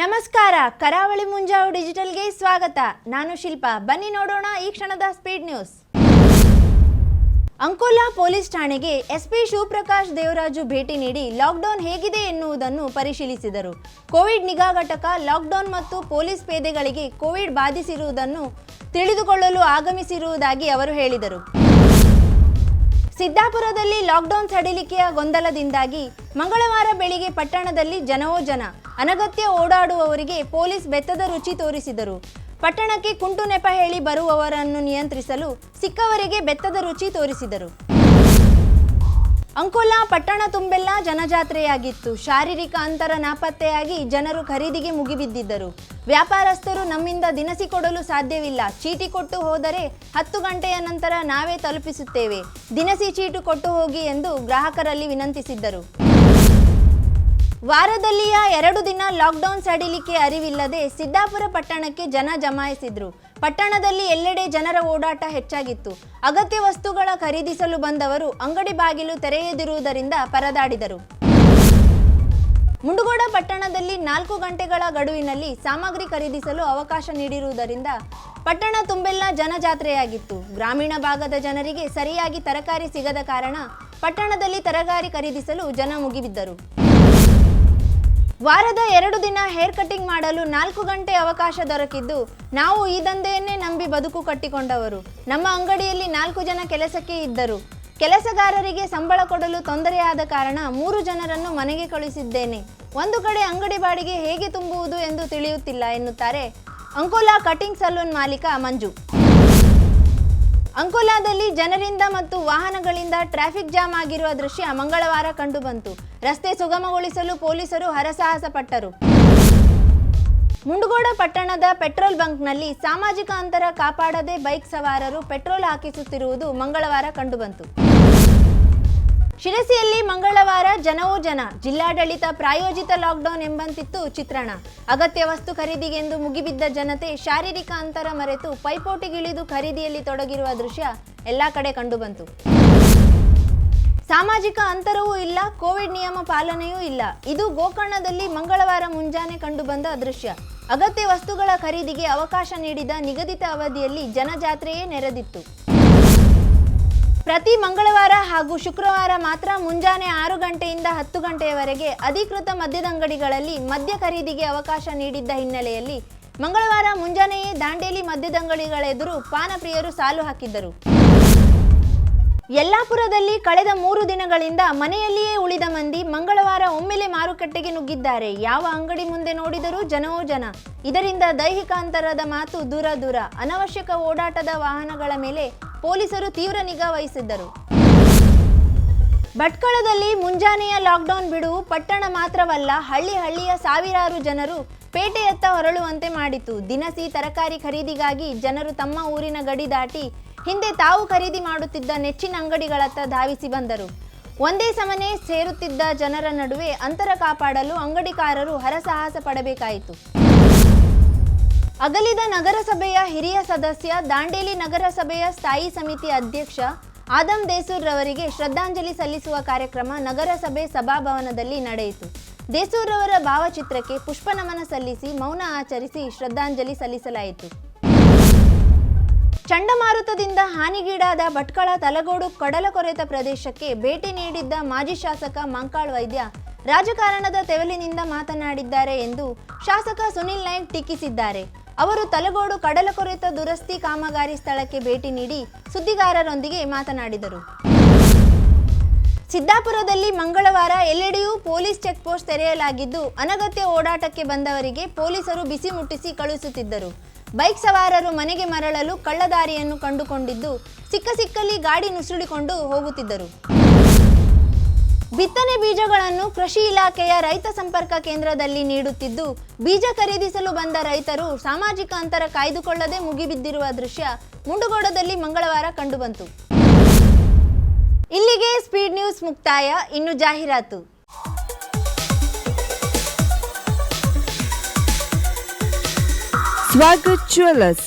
ನಮಸ್ಕಾರ, ಕರಾವಳಿ ಮುಂಜಾವು ಡಿಜಿಟಲ್ಗೆ ಸ್ವಾಗತ. ನಾನು ಶಿಲ್ಪ. ಬನ್ನಿ ನೋಡೋಣ ಈ ಕ್ಷಣದ ಸ್ಪೀಡ್ ನ್ಯೂಸ್. ಅಂಕೋಲಾ ಪೊಲೀಸ್ ಠಾಣೆಗೆ ಎಸ್ಪಿ ಶಿವಪ್ರಕಾಶ್ ದೇವರಾಜು ಭೇಟಿ ನೀಡಿ ಲಾಕ್ಡೌನ್ ಹೇಗಿದೆ ಎನ್ನುವುದನ್ನು ಪರಿಶೀಲಿಸಿದರು. ಕೋವಿಡ್ ನಿಗಾ ಘಟಕ ಲಾಕ್ಡೌನ್ ಮತ್ತು ಪೊಲೀಸ್ ಪೇದೆಗಳಿಗೆ ಕೋವಿಡ್ ಬಾಧಿಸಿರುವುದನ್ನು ತಿಳಿದುಕೊಳ್ಳಲು ಆಗಮಿಸಿರುವುದಾಗಿ ಅವರು ಹೇಳಿದರು. ಸಿದ್ದಾಪುರದಲ್ಲಿ ಲಾಕ್ಡೌನ್ ಸಡಿಲಿಕೆಯ ಗೊಂದಲದಿಂದಾಗಿ ಮಂಗಳವಾರ ಬೆಳಿಗ್ಗೆ ಪಟ್ಟಣದಲ್ಲಿ ಜನವೋ ಜನ ಅನಗತ್ಯ ಓಡಾಡುವವರಿಗೆ ಪೊಲೀಸ್ ಬೆತ್ತದ ರುಚಿ ತೋರಿಸಿದರು. ಪಟ್ಟಣಕ್ಕೆ ಕುಂಟು ನೆಪ ಹೇಳಿ ಬರುವವರನ್ನು ನಿಯಂತ್ರಿಸಲು ಸಿಕ್ಕವರಿಗೆ ಬೆತ್ತದ ರುಚಿ ತೋರಿಸಿದರು. ಅಂಕೋಲಾ, ಪಟ್ಟಣ ತುಂಬೆಲ್ಲ ಜನಜಾತ್ರೆಯಾಗಿತ್ತು. ಶಾರೀರಿಕ ಅಂತರ ನಾಪತ್ತೆಯಾಗಿ ಜನರು ಖರೀದಿಗೆ ಮುಗಿಬಿದ್ದಿದ್ದರು. ವ್ಯಾಪಾರಸ್ಥರು ನಮ್ಮಿಂದ ದಿನಸಿ ಕೊಡಲು ಸಾಧ್ಯವಿಲ್ಲ. ಚೀಟಿ ಕೊಟ್ಟು ಹೋದರೆ ಹತ್ತು ಗಂಟೆಯ ನಂತರ ನಾವೇ ತಲುಪಿಸುತ್ತೇವೆ. ದಿನಸಿ ಚೀಟು ಕೊಟ್ಟು ಹೋಗಿ ಎಂದು ಗ್ರಾಹಕರಲ್ಲಿ ವಿನಂತಿಸಿದ್ದರು. ವಾರದಲ್ಲಿಯ ಎರಡು ದಿನ ಲಾಕ್ಡೌನ್ ಸಡಿಲಿಕೆ ಅರಿವಿಲ್ಲದೆ ಸಿದ್ದಾಪುರ ಪಟ್ಟಣಕ್ಕೆ ಜನ ಜಮಾಯಿಸಿದ್ರು. ಪಟ್ಟಣದಲ್ಲಿ ಎಲ್ಲೆಡೆ ಜನರ ಓಡಾಟ ಹೆಚ್ಚಾಗಿತ್ತು. ಅಗತ್ಯ ವಸ್ತುಗಳ ಖರೀದಿಸಲು ಬಂದವರು ಅಂಗಡಿ ಬಾಗಿಲು ತೆರೆಯದಿರುವುದರಿಂದ ಪರದಾಡಿದರು. ಮುಂಡಗೋಡ ಪಟ್ಟಣದಲ್ಲಿ ನಾಲ್ಕು ಗಂಟೆಗಳ ಗಡುವಿನಲ್ಲಿ ಸಾಮಗ್ರಿ ಖರೀದಿಸಲು ಅವಕಾಶ ನೀಡಿರುವುದರಿಂದ ಪಟ್ಟಣ ತುಂಬೆಲ್ಲ ಜನಜಾತ್ರೆಯಾಗಿತ್ತು. ಗ್ರಾಮೀಣ ಭಾಗದ ಜನರಿಗೆ ಸರಿಯಾಗಿ ತರಕಾರಿ ಸಿಗದ ಕಾರಣ ಪಟ್ಟಣದಲ್ಲಿ ತರಕಾರಿ ಖರೀದಿಸಲು ಜನ ಮುಗಿಬಿದ್ದರು. ವಾರದ ಎರಡು ದಿನ ಹೇರ್ ಕಟಿಂಗ್ ಮಾಡಲು ನಾಲ್ಕು ಗಂಟೆ ಅವಕಾಶ ದೊರಕಿದ್ದು, ನಾವು ಈ ದಂಧೆಯನ್ನೇ ನಂಬಿ ಬದುಕು ಕಟ್ಟಿಕೊಂಡವರು. ನಮ್ಮ ಅಂಗಡಿಯಲ್ಲಿ ನಾಲ್ಕು ಜನ ಕೆಲಸಕ್ಕೆ ಇದ್ದರು. ಕೆಲಸಗಾರರಿಗೆ ಸಂಬಳ ಕೊಡಲು ತೊಂದರೆಯಾದ ಕಾರಣ ಮೂರು ಜನರನ್ನು ಮನೆಗೆ ಕಳುಹಿಸಿದ್ದೇನೆ. ಒಂದು ಕಡೆ ಅಂಗಡಿ ಬಾಡಿಗೆ ಹೇಗೆ ತುಂಬುವುದು ಎಂದು ತಿಳಿಯುತ್ತಿಲ್ಲ ಎನ್ನುತ್ತಾರೆ ಅಂಕೋಲಾ ಕಟಿಂಗ್ ಸಲೂನ್ ಮಾಲೀಕ ಮಂಜು. ಅಂಕೋಲಾದಲ್ಲಿ ಜನರಿಂದ ಮತ್ತು ವಾಹನಗಳಿಂದ ಟ್ರಾಫಿಕ್ ಜಾಮ್ ಆಗಿರುವ ದೃಶ್ಯ ಮಂಗಳವಾರ ಕಂಡುಬಂತು. ರಸ್ತೆ ಸುಗಮಗೊಳಿಸಲು ಪೊಲೀಸರು ಹರಸಾಹಸ ಪಟ್ಟರು ಮುಂಡಗೋಡ ಪಟ್ಟಣದ ಪೆಟ್ರೋಲ್ ಬಂಕ್ನಲ್ಲಿ ಸಾಮಾಜಿಕ ಅಂತರ ಕಾಪಾಡದೆ ಬೈಕ್ ಸವಾರರು ಪೆಟ್ರೋಲ್ ಹಾಕಿಸುತ್ತಿರುವುದು ಮಂಗಳವಾರ ಕಂಡುಬಂತು. ಶಿರಸಿಯಲ್ಲಿ ಮಂಗಳವಾರ ಜನವೋ ಜನ, ಜಿಲ್ಲಾಡಳಿತ ಪ್ರಾಯೋಜಿತ ಲಾಕ್ಡೌನ್ ಎಂಬಂತಿತ್ತು ಚಿತ್ರಣ. ಅಗತ್ಯ ವಸ್ತು ಖರೀದಿಗೆಂದು ಮುಗಿಬಿದ್ದ ಜನತೆ ಶಾರೀರಿಕ ಅಂತರ ಮರೆತು ಪೈಪೋಟಿಗಿಳಿದು ಖರೀದಿಯಲ್ಲಿ ತೊಡಗಿರುವ ದೃಶ್ಯ ಎಲ್ಲಾ ಕಡೆ ಕಂಡುಬಂತು. ಸಾಮಾಜಿಕ ಅಂತರವೂ ಇಲ್ಲ, ಕೋವಿಡ್ ನಿಯಮ ಪಾಲನೆಯೂ ಇಲ್ಲ. ಇದು ಗೋಕರ್ಣದಲ್ಲಿ ಮಂಗಳವಾರ ಮುಂಜಾನೆ ಕಂಡುಬಂದ ದೃಶ್ಯ. ಅಗತ್ಯ ವಸ್ತುಗಳ ಖರೀದಿಗೆ ಅವಕಾಶ ನೀಡಿದ ನಿಗದಿತ ಅವಧಿಯಲ್ಲಿ ಜನಜಾತ್ರೆಯೇ ನೆರೆದಿತ್ತು. ಪ್ರತಿ ಮಂಗಳವಾರ ಹಾಗೂ ಶುಕ್ರವಾರ ಮಾತ್ರ ಮುಂಜಾನೆ ಆರು ಗಂಟೆಯಿಂದ ಹತ್ತು ಗಂಟೆಯವರೆಗೆ ಅಧಿಕೃತ ಮದ್ಯದಂಗಡಿಗಳಲ್ಲಿ ಮದ್ಯ ಖರೀದಿಗೆ ಅವಕಾಶ ನೀಡಿದ್ದ ಹಿನ್ನೆಲೆಯಲ್ಲಿ ಮಂಗಳವಾರ ಮುಂಜಾನೆಯೇ ದಾಂಡೇಲಿ ಮದ್ಯದಂಗಡಿಗಳೆದುರು ಪಾನಪ್ರಿಯರು ಸಾಲು ಹಾಕಿದ್ದರು. ಯಲ್ಲಾಪುರದಲ್ಲಿ ಕಳೆದ ಮೂರು ದಿನಗಳಿಂದ ಮನೆಯಲ್ಲಿಯೇ ಉಳಿದ ಮಂದಿ ಮಂಗಳವಾರ ಒಮ್ಮೆಲೆ ಮಾರುಕಟ್ಟೆಗೆ ನುಗ್ಗಿದ್ದಾರೆ. ಯಾವ ಅಂಗಡಿ ಮುಂದೆ ನೋಡಿದರೂ ಜನವೋ ಜನ ಇದರಿಂದ ದೈಹಿಕ ಅಂತರದ ಮಾತು ದೂರ ದೂರ. ಅನವಶ್ಯಕ ಓಡಾಟದ ವಾಹನಗಳ ಮೇಲೆ ಪೊಲೀಸರು ತೀವ್ರ ನಿಗಾ ವಹಿಸಿದ್ದರು. ಭಟ್ಕಳದಲ್ಲಿ ಮುಂಜಾನೆಯ ಲಾಕ್ಡೌನ್ ಬಿಡುವು ಪಟ್ಟಣ ಮಾತ್ರವಲ್ಲ, ಹಳ್ಳಿ ಹಳ್ಳಿಯ ಸಾವಿರಾರು ಜನರು ಪೇಟೆಯತ್ತ ಹೊರಳುವಂತೆ ಮಾಡಿತು. ದಿನಸಿ ತರಕಾರಿ ಖರೀದಿಗಾಗಿ ಜನರು ತಮ್ಮ ಊರಿನ ಗಡಿ ದಾಟಿ ಹಿಂದೆ ತಾವು ಖರೀದಿ ಮಾಡುತ್ತಿದ್ದ ನೆಚ್ಚಿನ ಅಂಗಡಿಗಳತ್ತ ಧಾವಿಸಿ ಬಂದರು. ಒಂದೇ ಸಮನೆ ಸೇರುತ್ತಿದ್ದ ಜನರ ನಡುವೆ ಅಂತರ ಕಾಪಾಡಲು ಅಂಗಡಿಕಾರರು ಹರಸಾಹಸ ಪಡಬೇಕಾಯಿತು. ಅಗಲಿದ ನಗರಸಭೆಯ ಹಿರಿಯ ಸದಸ್ಯ, ದಾಂಡೇಲಿ ನಗರಸಭೆಯ ಸ್ಥಾಯಿ ಸಮಿತಿ ಅಧ್ಯಕ್ಷ ಆದಂ ದೇಸೂರ್ ರವರಿಗೆ ಶ್ರದ್ಧಾಂಜಲಿ ಸಲ್ಲಿಸುವ ಕಾರ್ಯಕ್ರಮ ನಗರಸಭೆ ಸಭಾಭವನದಲ್ಲಿ ನಡೆಯಿತು. ದೇಸೂರ್ ರವರ ಭಾವಚಿತ್ರಕ್ಕೆ ಪುಷ್ಪ ನಮನ ಸಲ್ಲಿಸಿ ಮೌನ ಆಚರಿಸಿ ಶ್ರದ್ಧಾಂಜಲಿ ಸಲ್ಲಿಸಲಾಯಿತು. ಚಂಡಮಾರುತದಿಂದ ಹಾನಿಗೀಡಾದ ಭಟ್ಕಳ ತಲಗೋಡು ಕಡಲ ಕೊರೆತ ಪ್ರದೇಶಕ್ಕೆ ಭೇಟಿ ನೀಡಿದ್ದ ಮಾಜಿ ಶಾಸಕ ಮಂಕಾಳ್ ವೈದ್ಯ ರಾಜಕಾರಣದ ತೆವಲಿನಿಂದ ಮಾತನಾಡಿದ್ದಾರೆ ಎಂದು ಶಾಸಕ ಸುನಿಲ್ ನಾಯ್ಕ್ ಟೀಕಿಸಿದ್ದಾರೆ. ಅವರು ತಲಗೋಡು ಕಡಲಕೊರೆತ ದುರಸ್ತಿ ಕಾಮಗಾರಿ ಸ್ಥಳಕ್ಕೆ ಭೇಟಿ ನೀಡಿ ಸುದ್ದಿಗಾರರೊಂದಿಗೆ ಮಾತನಾಡಿದರು. ಸಿದ್ದಾಪುರದಲ್ಲಿ ಮಂಗಳವಾರ ಎಲ್ಲೆಡೆಯೂ ಪೊಲೀಸ್ ಚೆಕ್ ಪೋಸ್ಟ್ ತೆರೆಯಲಾಗಿದ್ದು, ಅನಗತ್ಯ ಓಡಾಟಕ್ಕೆ ಬಂದವರಿಗೆ ಪೊಲೀಸರು ಬಿಸಿ ಮುಟ್ಟಿಸಿ ಕಳುಹಿಸುತ್ತಿದ್ದರು. ಬೈಕ್ ಸವಾರರು ಮನೆಗೆ ಮರಳಲು ಕಳ್ಳದಾರಿಯನ್ನು ಕಂಡುಕೊಂಡಿದ್ದು, ಸಿಕ್ಕ ಸಿಕ್ಕಲ್ಲಿ ಗಾಡಿ ನುಸುಳಿಕೊಂಡು ಹೋಗುತ್ತಿದ್ದರು. ಬಿತ್ತನೆ ಬೀಜಗಳನ್ನು ಕೃಷಿ ಇಲಾಖೆಯ ರೈತ ಸಂಪರ್ಕ ಕೇಂದ್ರದಲ್ಲಿ ನೀಡುತ್ತಿದ್ದು, ಬೀಜ ಖರೀದಿಸಲು ಬಂದ ರೈತರು ಸಾಮಾಜಿಕ ಅಂತರ ಕಾಯ್ದುಕೊಳ್ಳದೆ ಮುಗಿಬಿದ್ದಿರುವ ದೃಶ್ಯ ಮುಂಡುಗೋಡದಲ್ಲಿ ಮಂಗಳವಾರ ಕಂಡುಬಂತು. ಇಲ್ಲಿಗೆ ಸ್ಪೀಡ್ ನ್ಯೂಸ್ ಮುಕ್ತಾಯ. ಇನ್ನು ಜಾಹೀರಾತು. ಸ್ವಾಗತ್ ಜ್ಯುವೆಲ್ಲರ್ಸ್